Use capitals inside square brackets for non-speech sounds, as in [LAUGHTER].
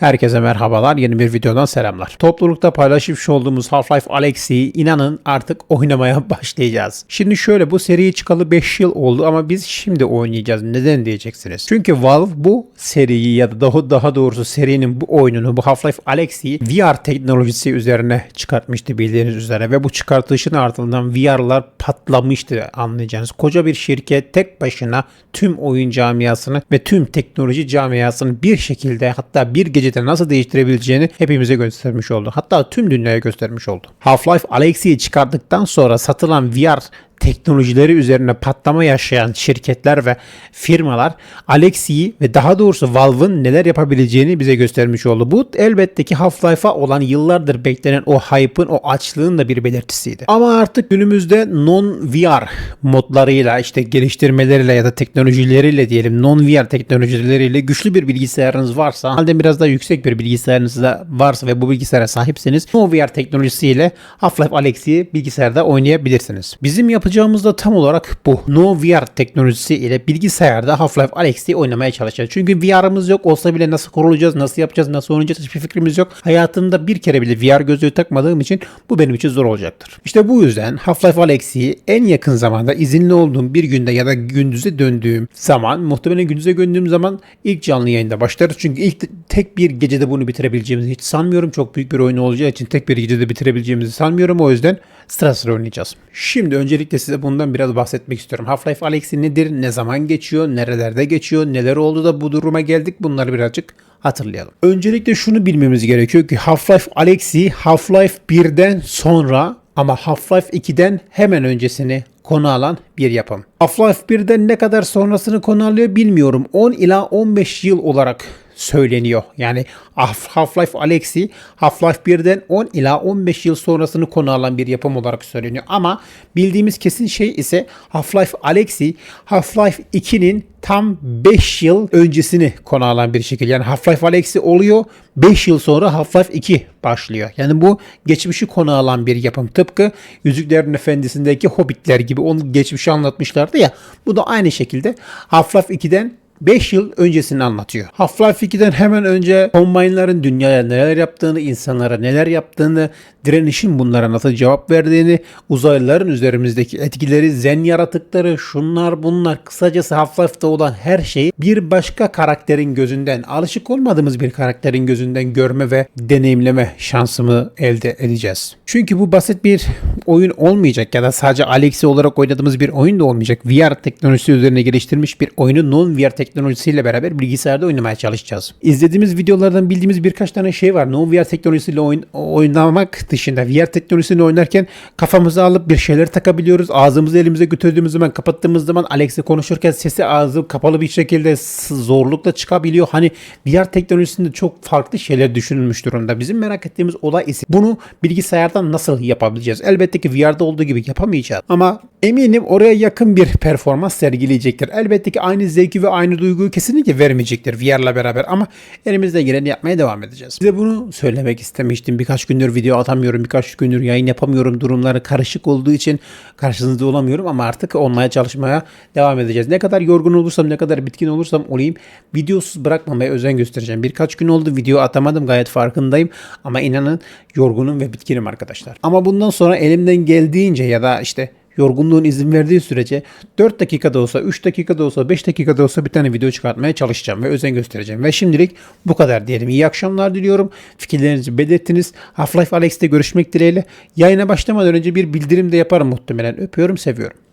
Herkese merhabalar. Yeni bir videodan selamlar. Toplulukta paylaşmış olduğumuz Half-Life Alyx'i inanın artık oynamaya [LAUGHS] başlayacağız. Şimdi şöyle bu seriyi çıkalı 5 yıl oldu ama biz şimdi oynayacağız. Neden diyeceksiniz? Çünkü Valve bu seriyi ya da daha, daha doğrusu serinin bu oyununu bu Half-Life Alyx'i VR teknolojisi üzerine çıkartmıştı bildiğiniz üzere ve bu çıkartışın ardından VR'lar patlamıştı anlayacağınız. Koca bir şirket tek başına tüm oyun camiasını ve tüm teknoloji camiasını bir şekilde hatta bir gecede nasıl değiştirebileceğini hepimize göstermiş oldu. Hatta tüm dünyaya göstermiş oldu. Half-Life Alyx'i çıkardıktan sonra satılan VR teknolojileri üzerine patlama yaşayan şirketler ve firmalar Alexi'yi ve daha doğrusu Valve'ın neler yapabileceğini bize göstermiş oldu. Bu elbette ki Half-Life'a olan yıllardır beklenen o hype'ın, o açlığın da bir belirtisiydi. Ama artık günümüzde non-VR modlarıyla işte geliştirmeleriyle ya da teknolojileriyle diyelim non-VR teknolojileriyle güçlü bir bilgisayarınız varsa halde biraz daha yüksek bir bilgisayarınız da varsa ve bu bilgisayara sahipseniz no VR teknolojisiyle Half-Life Alyx'i bilgisayarda oynayabilirsiniz. Bizim yapacağımız da tam olarak bu. No VR teknolojisi ile bilgisayarda Half-Life Alyx'i oynamaya çalışacağız. Çünkü VR'ımız yok olsa bile nasıl kurulacağız, nasıl yapacağız, nasıl oynayacağız hiçbir fikrimiz yok. Hayatımda bir kere bile VR gözlüğü takmadığım için bu benim için zor olacaktır. İşte bu yüzden Half-Life Alyx'i en yakın zamanda izinli olduğum bir günde ya da gündüze döndüğüm zaman muhtemelen gündüze döndüğüm zaman ilk canlı yayında başlarız. Çünkü ilk tek bir gecede bunu bitirebileceğimizi hiç sanmıyorum. Çok büyük bir oyun olacağı için tek bir gecede bitirebileceğimizi sanmıyorum. O yüzden sıra sıra oynayacağız. Şimdi öncelikle size bundan biraz bahsetmek istiyorum. Half-Life Alyx'i nedir? Ne zaman geçiyor? Nerelerde geçiyor? Neler oldu da bu duruma geldik? Bunları birazcık hatırlayalım. Öncelikle şunu bilmemiz gerekiyor ki Half-Life Alyx'i Half-Life 1'den sonra ama Half-Life 2'den hemen öncesini konu alan bir yapım. Half-Life 1'den ne kadar sonrasını konu alıyor bilmiyorum. 10 ila 15 yıl olarak söyleniyor. Yani Half-Life Alyx'i Half-Life 1'den 10 ila 15 yıl sonrasını konu alan bir yapım olarak söyleniyor. Ama bildiğimiz kesin şey ise Half-Life Alyx'i Half-Life 2'nin tam 5 yıl öncesini konu alan bir şekilde. Yani Half-Life Alyx'i oluyor 5 yıl sonra Half-Life 2 başlıyor. Yani bu geçmişi konu alan bir yapım. Tıpkı Yüzüklerin Efendisi'ndeki Hobbitler gibi onu geçmişi anlatmışlardı ya. Bu da aynı şekilde Half-Life 2'den 5 yıl öncesini anlatıyor. Half-Life 2'den hemen önce Combine'ların dünyaya neler yaptığını, insanlara neler yaptığını, direnişin bunlara nasıl cevap verdiğini, uzaylıların üzerimizdeki etkileri, zen yaratıkları, şunlar bunlar, kısacası Half-Life'da olan her şeyi bir başka karakterin gözünden, alışık olmadığımız bir karakterin gözünden görme ve deneyimleme şansımı elde edeceğiz. Çünkü bu basit bir oyun olmayacak ya da sadece Alex'i olarak oynadığımız bir oyun da olmayacak. VR teknolojisi üzerine geliştirilmiş bir oyunu non-VR teknolojisiyle beraber bilgisayarda oynamaya çalışacağız. İzlediğimiz videolardan bildiğimiz birkaç tane şey var. Non-VR teknolojisiyle oyun, oynamak dışında VR teknolojisiyle oynarken kafamıza alıp bir şeyler takabiliyoruz. Ağzımızı elimize götürdüğümüz zaman kapattığımız zaman Alex'le konuşurken sesi ağzı kapalı bir şekilde zorlukla çıkabiliyor. Hani VR teknolojisinde çok farklı şeyler düşünülmüş durumda. Bizim merak ettiğimiz olay ise bunu bilgisayardan nasıl yapabileceğiz? Elbette ki VR'da olduğu gibi yapamayacağız. Ama eminim oraya yakın bir performans sergileyecektir. Elbette ki aynı zevki ve aynı duyguyu kesinlikle vermeyecektir VR'la beraber ama elimizde geleni yapmaya devam edeceğiz. Size bunu söylemek istemiştim. Birkaç gündür video atamıyorum, birkaç gündür yayın yapamıyorum. Durumları karışık olduğu için karşınızda olamıyorum ama artık olmaya çalışmaya devam edeceğiz. Ne kadar yorgun olursam, ne kadar bitkin olursam olayım videosuz bırakmamaya özen göstereceğim. Birkaç gün oldu video atamadım gayet farkındayım ama inanın yorgunum ve bitkinim arkadaşlar. Ama bundan sonra elimden geldiğince ya da işte yorgunluğun izin verdiği sürece 4 dakikada olsa, 3 dakikada olsa, 5 dakikada olsa bir tane video çıkartmaya çalışacağım ve özen göstereceğim. Ve şimdilik bu kadar diyelim. İyi akşamlar diliyorum. Fikirlerinizi belirttiniz. Half-Life Alex'te görüşmek dileğiyle. Yayına başlamadan önce bir bildirim de yaparım muhtemelen. Öpüyorum, seviyorum.